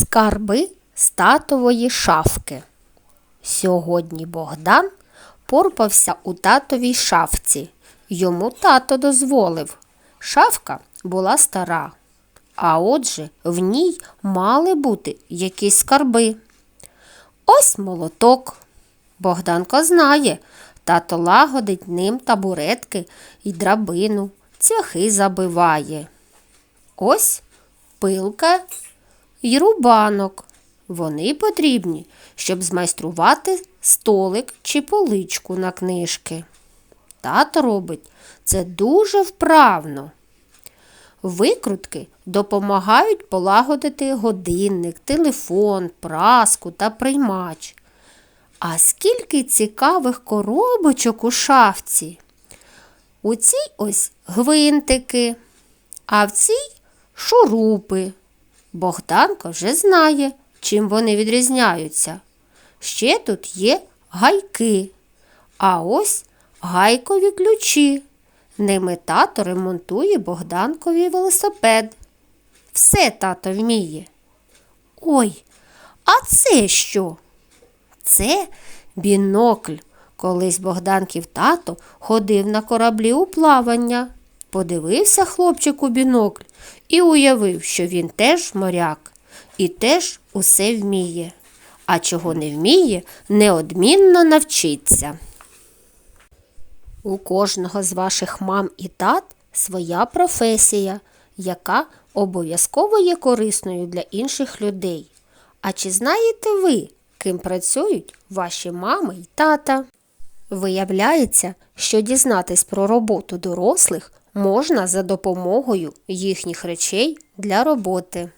Скарби з татової шафки. Сьогодні Богдан порпався у татовій шафці. Йому тато дозволив. Шафка була стара, а отже, в ній мали бути якісь скарби. Ось молоток. Богданко знає, тато лагодить ним табуретки і драбину, цвяхи забиває. Ось пилка й рубанок. Вони потрібні, щоб змайструвати столик чи поличку на книжки. Тато робить це дуже вправно. Викрутки допомагають полагодити годинник, телефон, праску та приймач. А скільки цікавих коробочок у шафці. У цій ось гвинтики, а в цій шурупи. Богданко вже знає, чим вони відрізняються. Ще тут є гайки, а ось гайкові ключі. Ними тато ремонтує Богданкові велосипед. Все тато вміє. Ой, а це що? Це бінокль. Колись Богданків тато ходив на кораблі у плавання. Подивився хлопчик у бінокль і уявив, що він теж моряк і теж усе вміє. А чого не вміє, неодмінно навчиться. У кожного з ваших мам і тат своя професія, яка обов'язково є корисною для інших людей. А чи знаєте ви, ким працюють ваші мами й тата? Виявляється, що дізнатись про роботу дорослих можна за допомогою їхніх речей для роботи.